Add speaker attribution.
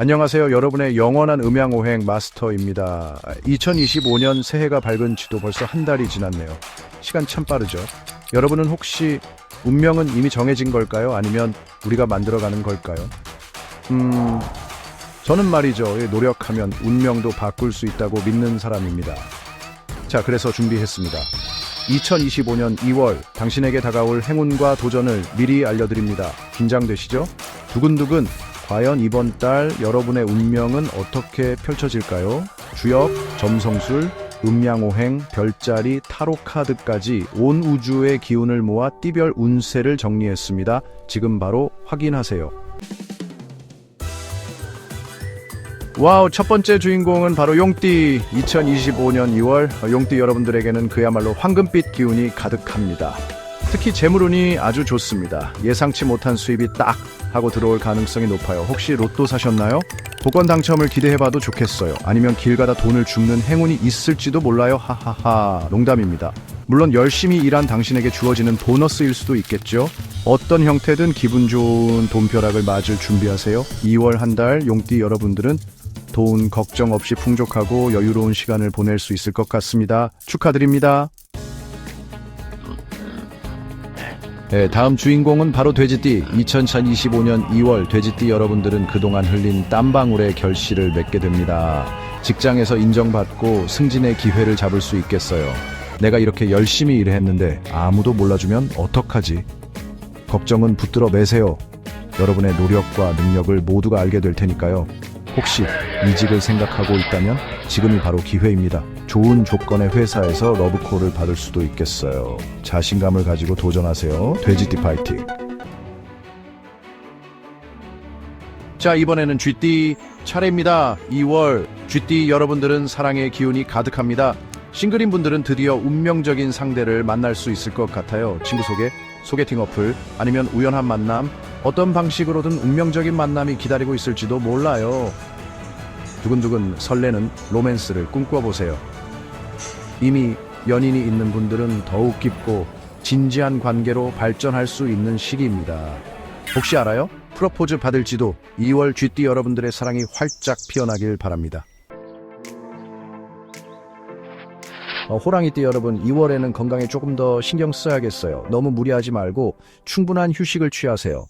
Speaker 1: 안녕하세요. 여러분의 영원한 음양오행 마스터입니다. 2025년 새해가 밝은 지도 벌써 한 달이 지났네요. 시간 참 빠르죠. 여러분은 혹시 운명은 이미 정해진 걸까요? 아니면 우리가 만들어가는 걸까요? 음, 저는 말이죠. 예, 노력하면 운명도 바꿀 수 있다고 믿는 사람입니다. 자, 그래서 준비했습니다. 2025년 2월 당신에게 다가올 행운과 도전을 미리 알려드립니다. 긴장되시죠? 두근두근 과연 이번 달 여러분의 운명은 어떻게 펼쳐질까요? 주역, 점성술, 음양오행, 별자리, 타로 카드까지 온 우주의 기운을 모아 띠별 운세를 정리했습니다. 지금 바로 확인하세요. 와우, 첫 번째 주인공은 바로 용띠. 2025년 2월 용띠 여러분들에게는 그야말로 황금빛 기운이 가득합니다. 특히 재물운이 아주 좋습니다. 예상치 못한 수입이 딱 하고 들어올 가능성이 높아요. 혹시 로또 사셨나요? 복권 당첨을 기대해봐도 좋겠어요. 아니면 길 가다 돈을 줍는 행운이 있을지도 몰라요. 하하하. 농담입니다. 물론 열심히 일한 당신에게 주어지는 보너스일 수도 있겠죠. 어떤 형태든 기분 좋은 돈벼락을 맞을 준비하세요. 2월 한 달 용띠 여러분들은 돈 걱정 없이 풍족하고 여유로운 시간을 보낼 수 있을 것 같습니다. 축하드립니다. 네, 다음 주인공은 바로 돼지띠. 2025년 2월 돼지띠 여러분들은 그동안 흘린 땀방울의 결실을 맺게 됩니다. 직장에서 인정받고 승진의 기회를 잡을 수 있겠어요. 내가 이렇게 열심히 일했는데 아무도 몰라주면 어떡하지? 걱정은 붙들어 매세요. 여러분의 노력과 능력을 모두가 알게 될 테니까요. 혹시 이직을 생각하고 있다면 지금이 바로 기회입니다. 좋은 조건의 회사에서 러브콜을 받을 수도 있겠어요. 자신감을 가지고 도전하세요. 돼지띠 파이팅. 자, 이번에는 쥐띠 차례입니다. 2월 쥐띠 여러분들은 사랑의 기운이 가득합니다. 싱글인 분들은 드디어 운명적인 상대를 만날 수 있을 것 같아요. 친구 소개, 소개팅 어플, 아니면 우연한 만남, 어떤 방식으로든 운명적인 만남이 기다리고 있을지도 몰라요. 두근두근 설레는 로맨스를 꿈꿔보세요. 이미 연인이 있는 분들은 더욱 깊고 진지한 관계로 발전할 수 있는 시기입니다. 혹시 알아요? 프로포즈 받을지도 2월 쥐띠 여러분들의 사랑이 활짝 피어나길 바랍니다. 어, 호랑이띠 여러분, 2월에는 건강에 조금 더 신경 써야겠어요. 너무 무리하지 말고 충분한 휴식을 취하세요.